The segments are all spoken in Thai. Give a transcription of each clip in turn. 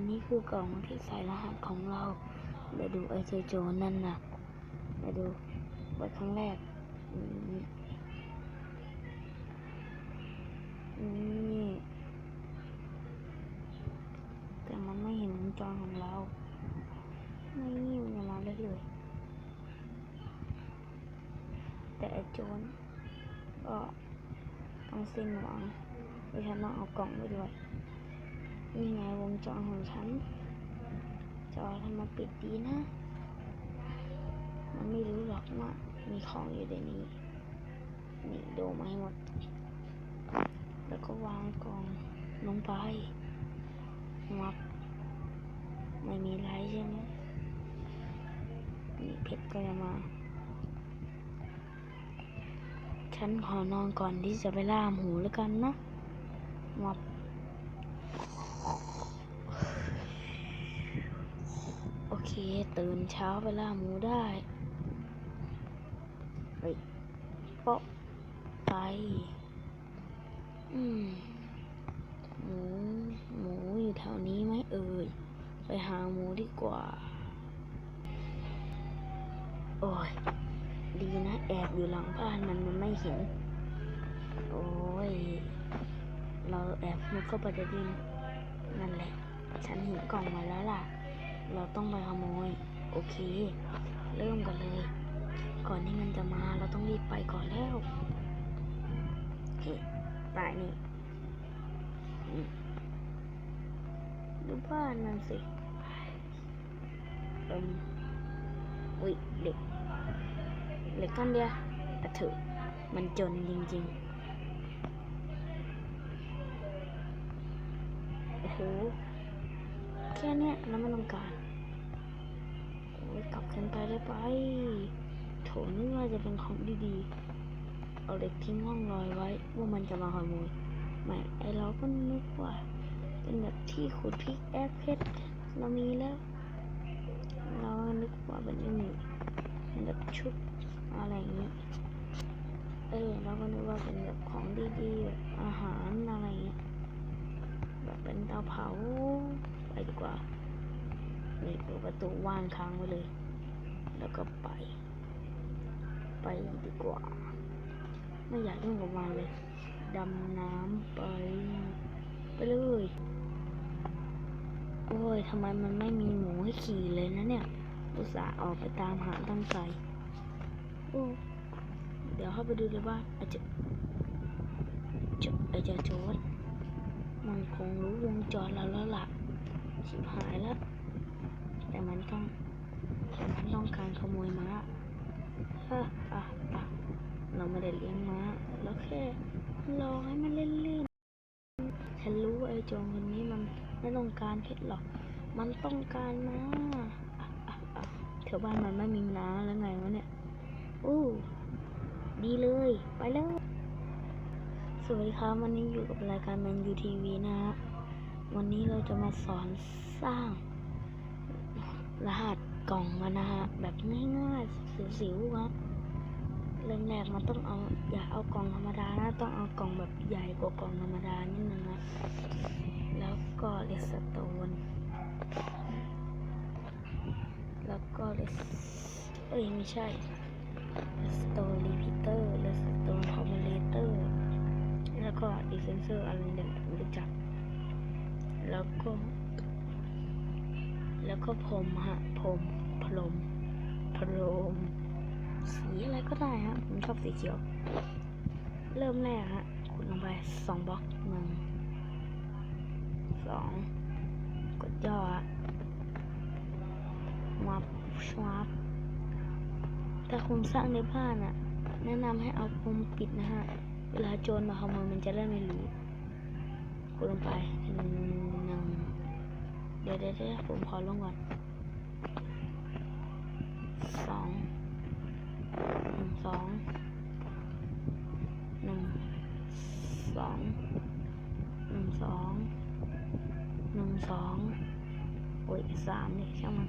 นนี้คือกล่องที่ใส่รหัสของเราเดี๋ยวดูไอเจโจนั่นน่ะเดี๋ยวดูเปิดครั้งแรกนี่แต่มันไม่เห็นวงจรของเรานี่มันจะมาเรื่อยๆแต่ไอโจรก็ต้องสิ้นหวังดิฉันต้องเอากล่องไปด้วย นี่ไงวงจรของฉัน จอทำมาปิดดีนะ มันไม่รู้หรอกว่ามีของอยู่ในนี้ นี่ดูมาให้หมด แล้วก็วางกล่องลงไปมับไม่มีไรใช่ไหมนี่เพชรก็จะมา ฉันขอนอนก่อนที่จะไปล่าหมูแล้วกันนะมับ โอเค ตื่นเช้าไปล่าหมูได้ไปเปาะไป อืมหมูหมูอยู่แถวนี้ไหมเอ่ย ไปหาหมูดีกว่า โอ้ย ดีนะแอบอยู่หลังบ้านมันมันไม่เห็น โอ้ย เราแอบมุดเข้าไปในดินนั่นแหละ ฉันเห็นกล่องมาแล้วล่ะ เราต้องไปขโมย โอเค เริ่มกันเลย ก่อนที่มันจะมาเราต้องรีบไปก่อนแล้วเฮ้ตายนี่ดูบ้านนั่นสิเอิมอุ้ยเด็กเด็กก้อนเดียวอะเถอมันจนจริงๆโอ้โหแค่เนี้ยแล้วไม่ต้องการ กลับกันไปได้ไป โถนึกว่าจะเป็นของดีๆ เอาเด็กทิ้งห้องลอยไว้ ว่ามันจะมาขโมยไม่ไอเราก็นึกว่า เป็นแบบที่ขุดพริกแอปเพชรเรามีแล้ว เราก็นึกว่าเป็นอันนี้เป็นแบบชุดอะไรอย่างเงี้ยเออเราก็นึกว่าเป็นแบบของดีๆแบบอาหารอะไรเงี้ยแบบเป็นเตาเผาไปดีกว่า ปิดประตูว่านค้างไว้เลย แล้วก็ไป ไปดีกว่า ไม่อยากยุ่งกับมันเลย ดำน้ำไป ไปเลย โอ้ยทำไมมันไม่มีหมูให้ขี่เลยนะเนี่ย อุตส่าห์ออกไปตามหาตั้งไกลโอ้เดี๋ยวเข้าไปดูเลยว่าอาจจะจะไอจะโจรมันคงรู้วงจรเราแล้วล่ะชิบหายแล้ว แต่มันต้องมันต้องการขโมยม้าอะอะอะเราไม่ได้เลี้ยงม้าเราแค่รอให้มันเล่นเล่นๆฉันรู้ไอ้โจรคนนี้มันไม่ต้องการเพชรหรอก มันต้องการม้าอะอะอะแถวบ้านมันไม่มีน้าแล้วไงวะเนี่ยอู้ดีเลย ไปเลย สวัสดีครับวันนี้อยู่กับรายการแมนยูทีวีนะฮะ วันนี้เราจะมาสอนสร้าง รหัสกล่องกันะฮะแบบง่ายๆสิวๆครับเริ่มแรกมันต้องเอาอย่าเอากล่องธรรมดานะต้องเอากล่องแบบใหญ่กว่ากล่องธรรมดานิดนึงนะแล้วก็เลสโตนแล้วก็เลสเอ้ยไม่ใช่เลสโตนรีพิเตอร์เลสโตนคอมมูเลเตอร์แล้วก็ดีเซนเซอร์อะไรเนี่ยรู้จักแล้วก็ แล้วก็พรมฮะพรมพรมพรมสีอะไรก็ได้ฮะผมชอบสีเขียว เริ่มแรกฮะขุดลงไปสองบล็อกหนึ่งสองกดย่อฮะมาชวับถ้าคุณสร้างในบ้านอะแนะนำให้เอาพรมปิดนะฮะ เวลาโจรมาขโมยมันจะได้ไม่รู้ขุดลงไปหนึ่ง ดี๋ยวเดี๋ยวผมขอลงก่อนสองหนึ่งสองหนึ่งสองหนึ่งสองหนึ่งสองโอ้ยสามนี่ช่างมัน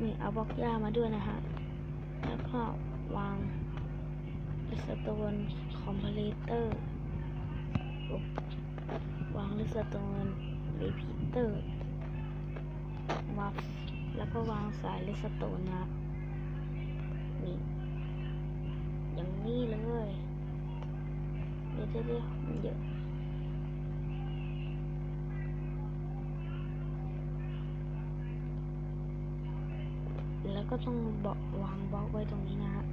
นี่เอาบล็อกหญ้ามาด้วยนะฮะ แล้วก็วางสโตนคอมเพลเตอร์ วางเลสโตนรีพีเตอร์วับแล้วก็วางสายเลสโตนนะนี่อย่างนี้เลยเดี๋ยวเดี๋ยวเดี๋ยวมันเยอะแล้วก็ต้องบอกวางบล็อกไว้ตรงนี้นะฮะ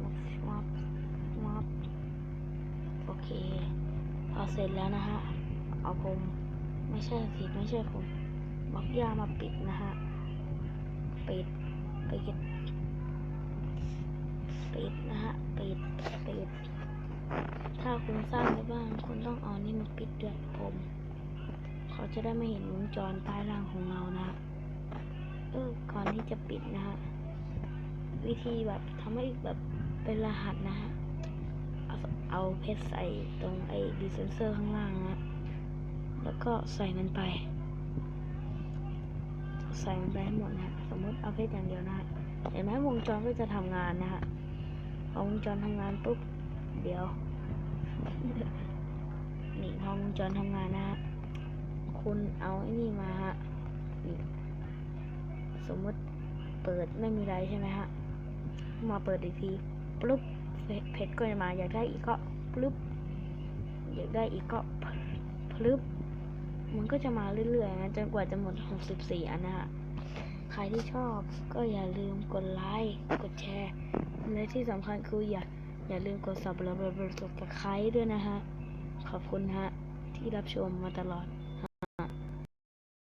วับวับวับโอเค พอเสร็จแล้วนะฮะ เอาผมไม่ใช่สิไม่ใช่ผมบล็อกยามาปิดนะฮะ ปิด ปิด ปิดนะฮะ ปิด ปิด ถ้าคุณสร้างไว้บ้างคุณต้องเอานี่มาปิดด้วยผม เขาจะได้ไม่เห็นวงจรใต้ล่างของเรานะฮะเออก่อนที่จะปิดนะฮะ วิธีแบบทำให้แบบเป็นรหัสนะฮะ เอาเพชรใส่ตรงไอ้ดีเซนเซอร์ข้างล่างนะแล้วก็ใส่มันไป ใส่มันไปหมดนะฮะสมมติเอาเพชรอย่างเดียวนะฮะเห็นไหมวงจรก็จะทำงานนะฮะพอวงจรทำงานปุ๊บเดี๋ยวนี่พอวงจรทำงานนะฮะคุณเอาไอ้นี่มาฮะสมมติเปิดไม่มีอะไรใช่ไหมฮะมาเปิดอีกทีปุ๊บ เพชรก็จะมา อยากได้อีกก็ปุ๊บอยากได้อีกก็ปุ๊บมันก็จะมาเรื่อยๆนะจนกว่าจะหมด 64 อันนะฮะ ใครที่ชอบก็อย่าลืมกดไลค์ กดแชร์ และที่สำคัญคืออย่าอย่าลืมกด subscribe ด้วยนะฮะ ขอบคุณฮะที่รับชมมาตลอด